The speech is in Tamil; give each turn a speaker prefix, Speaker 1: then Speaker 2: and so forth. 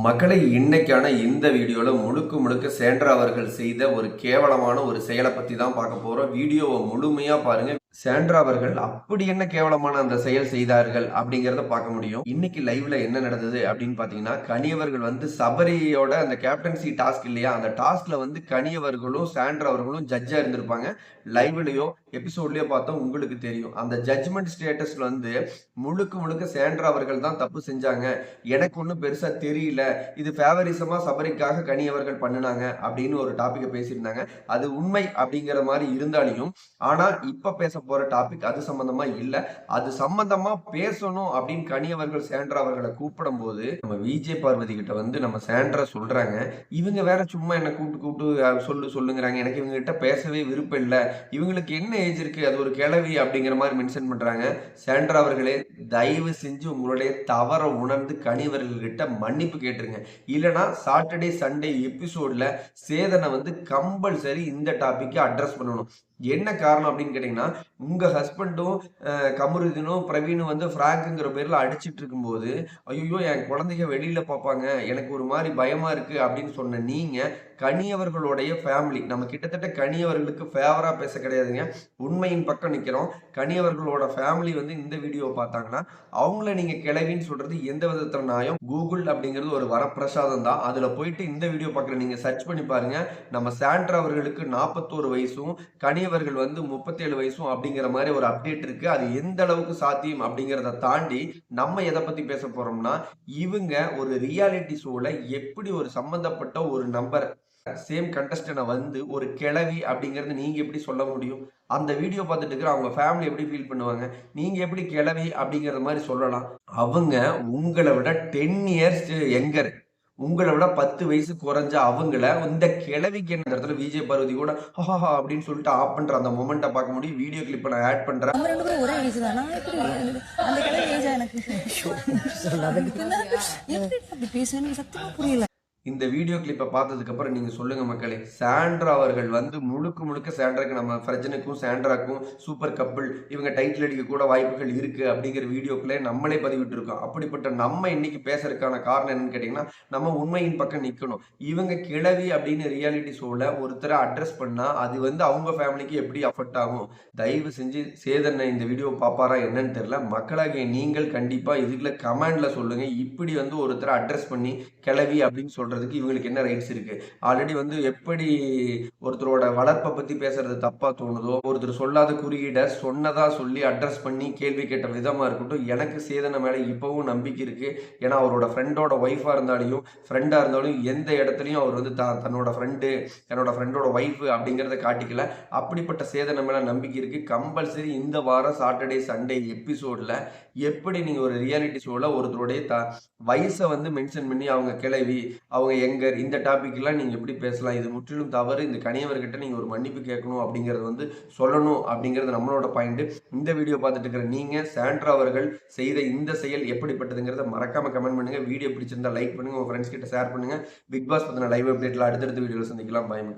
Speaker 1: மக்களை இன்னைக்கான இந்த வீடியோல முழுக்க முழுக்க சேண்ட்ரா அவர்கள் செய்த ஒரு கேவலமான ஒரு செயலை பத்தி தான் பார்க்க போறோம். வீடியோவை முழுமையா பாருங்க. சாண்ட்ரா அவர்கள் அப்படி என்ன கேவலமான அந்த செயல் செய்தார்கள் அப்படிங்கிறத பார்க்க முடியும். இன்னைக்கு லைவ்ல என்ன நடந்தது அப்படின்னு பாத்தீங்கன்னா கனியவர்கள் வந்து சபரியோட அந்த கேப்டன்சி டாஸ்க் இல்லையா? அந்த டாஸ்க்ல வந்து கனியவர்களும் சாண்ட்ரா அவர்களும் ஜட்ஜா இருந்திருப்பாங்க. லைவ்லயோ எபிசோட்லயோ பார்த்தா உங்களுக்கு தெரியும். அந்த ஜட்ஜ்மெண்ட் ஸ்டேட்டஸ்ல வந்து முழுக்க முழுக்க சாண்ட்ரா அவர்கள் தான் தப்பு செஞ்சாங்க. எனக்கு ஒன்றும் பெருசா தெரியல. இது ஃபேவரிசமா சபரிக்காக கனியவர்கள் பண்ணினாங்க அப்படின்னு ஒரு டாபிக்கை பேசியிருந்தாங்க. அது உண்மை அப்படிங்கிற மாதிரி இருந்தாலையும் ஆனா இப்ப பேச போகிற டாபிக் அது சம்மந்தமாக இல்லை. அது சம்மந்தமாக பேசணும் அப்படின்னு கனியவர்கள் சேண்ட்ரா அவர்களை கூப்பிடும் போது நம்ம விஜய் பார்வதி கிட்ட வந்து நம்ம சேண்ட்ரா சொல்கிறாங்க இவங்க வேற சும்மா என்னை கூப்பிட்டு கூப்பிட்டு சொல்லு சொல்லுங்கிறாங்க. எனக்கு இவங்க கிட்ட பேசவே விருப்பம் இல்லை. இவங்களுக்கு என்ன ஏஜ் இருக்குது அது ஒரு கிளவி அப்படிங்கிற மாதிரி மென்ஷன் பண்ணுறாங்க சேண்ட்ரா அவர்களே தயவு செஞ்சு உங்களுடைய தவற உணர்ந்து கனிவர்கள்கிட்ட மன்னிப்பு கேட்டுருங்க. இல்லைன்னா சாட்டர்டே சண்டே எபிசோடில் சேதனை வந்து கம்பல்சரி இந்த டாபிக்கை அட்ரஸ் பண்ணணும். என்ன காரணம் அப்படின்னு கேட்டிங்கன்னா உங்கள் ஹஸ்பண்டும் கமருதீனும் பிரவீனும் வந்து ஃப்ராங்குங்கிற பேரில் அடிச்சிட்டு இருக்கும்போது ஐயோ என் குழந்தைங்க வெளியில் பார்ப்பாங்க எனக்கு ஒரு மாதிரி பயமாக இருக்குது அப்படின்னு சொன்ன நீங்கள் கனியவர்களுடைய ஃபேமிலி நம்ம கிட்டத்தட்ட கனியவர்களுக்கு ஃபேவராக பேச கிடையாதுங்க. உண்மையின் பக்கம் நிற்கிறோம் கனியவர்களோட ஃபேமிலி வந்து இந்த வீடியோவை பார்த்தாங்கன்னா அவங்கள நீங்கள் கிளவின்னு சொல்கிறது எந்த விதத்தில் நியாயம்? கூகுள் அப்படிங்கிறது ஒரு வரப்பிரசாதம் தான். அதில் போயிட்டு இந்த வீடியோ பார்க்குற நீங்கள் சர்ச் பண்ணி பாருங்கள் நம்ம சாண்ட்ரா அவர்களுக்கு நாற்பத்தோரு வயசும் கனியவர்கள் வந்து முப்பத்தேழு வயசும் அப்படிங்கிற மாதிரி ஒரு அப்டேட் இருக்குது அது எந்த அளவுக்கு சாத்தியம் அப்படிங்கிறத தாண்டி நம்ம எதை பற்றி பேச போகிறோம்னா இவங்க ஒரு ரியாலிட்டி ஷோவில் எப்படி ஒரு சம்மந்தப்பட்ட ஒரு நம்பர் சேம் கண்டஸ்டனை வந்து ஒரு கிளவி அப்படிங்கறது நீங்க எப்படி சொல்ல முடியும்? அந்த வீடியோ பார்த்துட்டு இருக்கிற அவங்க ஃபேமிலி எப்படி ஃபீல் பண்ணுவாங்க? நீங்க எப்படி கிளவி அப்படிங்கறது மாதிரி சொல்லலாம். அவங்க உங்களை விட டென் இயர்ஸ் எங்கர் உங்களை விட பத்து வயசு குறைஞ்ச அவங்கள இந்த கிழவிக்கு என்ன இடத்துல விஜய் பார்வதி கூட ஹஹா அப்படின்னு சொல்லிட்டு ஆஃப் பண்ற அந்த மொமெண்ட்டை பார்க்க முடியும். வீடியோ கிளிப்பை நான் ஆட் பண்றேன்.
Speaker 2: நம்ம ரெண்டு பேரும் ஒரே ஏஜ் தான். அந்த கிழமை ஏஜா எனக்கு? புரியல.
Speaker 1: இந்த வீடியோ கிளிப்பை பார்த்ததுக்கப்புறம் நீங்கள் சொல்லுங்கள் மக்களே சாண்ட்ரா அவர்கள் வந்து முழுக்க முழுக்க சாண்ட்ராக்கு நம்ம பிரஜனுக்கும் சாண்ட்ராக்கும் சூப்பர் கப்பிள் இவங்க டைட்டில் அடிக்க கூட வாய்ப்புகள் இருக்குது அப்படிங்கிற வீடியோக்குள்ளே நம்மளே பதிவிட்டு இருக்கோம் அப்படிப்பட்ட நம்ம இன்னைக்கு பேசுறதுக்கான காரணம் என்னன்னு கேட்டிங்கன்னா நம்ம உண்மையின் பக்கம் நிற்கணும் இவங்க கிழவி அப்படின்னு ரியாலிட்டி ஷோவில் ஒருத்தரை அட்ரஸ் பண்ணால் அது வந்து அவங்க ஃபேமிலிக்கு எப்படி அஃபெக்ட் ஆகும்? தயவு செஞ்சு சேதனை இந்த வீடியோ பாப்பாரா என்னன்னு தெரில மக்களாகிய நீங்கள் கண்டிப்பாக இதுக்குள்ள கமெண்டில் சொல்லுங்கள் இப்படி வந்து ஒருத்தரை அட்ரஸ் பண்ணி கிளவி அப்படின்னு பண்ணுறதுக்கு இவங்களுக்கு என்ன ரைட்ஸ் இருக்குது ஆல்ரெடி வந்து எப்படி ஒருத்தரோட வளர்ப்பை பற்றி பேசுறது தப்பாக தோணுதோ ஒருத்தர் சொல்லாத குறியீடை சொன்னதாக சொல்லி அட்ரஸ் பண்ணி கேள்வி கேட்ட விதமாக இருக்கட்டும் எனக்கு சேதனை மேலே இப்போவும் நம்பிக்கை இருக்குது ஏன்னா அவரோட ஃப்ரெண்டோட ஒய்ஃபாக இருந்தாலும் ஃப்ரெண்டாக இருந்தாலும் எந்த இடத்துலையும் அவர் வந்து த- தன்னோட ஃப்ரெண்டு தன்னோட ஃப்ரெண்டோட ஒய்ஃப் அப்படிங்கிறத காட்டிக்கல. அப்படிப்பட்ட சேதனை மேலே நம்பிக்கை இருக்குது கம்பல்சரி இந்த வாரம் சாட்டர்டே சண்டே எபிசோட்ல எப்படி நீங்கள் ஒரு ரியாலிட்டி ஷோவில் ஒருத்தருடைய த வயசை வந்து மென்ஷன் பண்ணி அவங்க கிளவி அவங்க எங்கர் இந்த டாபிக்லாம் நீங்கள் எப்படி பேசலாம்? இது முற்றிலும் தவறு. இந்த கணியவர்கிட்ட நீங்கள் ஒரு மன்னிப்பு கேட்கணும் அப்படிங்கிறது வந்து சொல்லணும் அப்படிங்கிறது நம்மளோட பாயிண்ட் இந்த வீடியோ பார்த்துட்டு இருக்கிற நீங்கள் சாண்ட்ரா அவர்கள் செய்த இந்த செயல் எப்படிப்பட்டதுங்கிறத மறக்காம கமெண்ட் பண்ணுங்கள் வீடியோ பிடிச்சிருந்தா லைக் பண்ணுங்கள் உங்கள் ஃப்ரெண்ட்ஸ் கிட்ட ஷேர் பண்ணுங்க. பிக் பாஸ் பற்றின லைவ் அப்டேட்டில் அடுத்தடுத்த வீடியோவில் சந்திக்கலாம். பாய்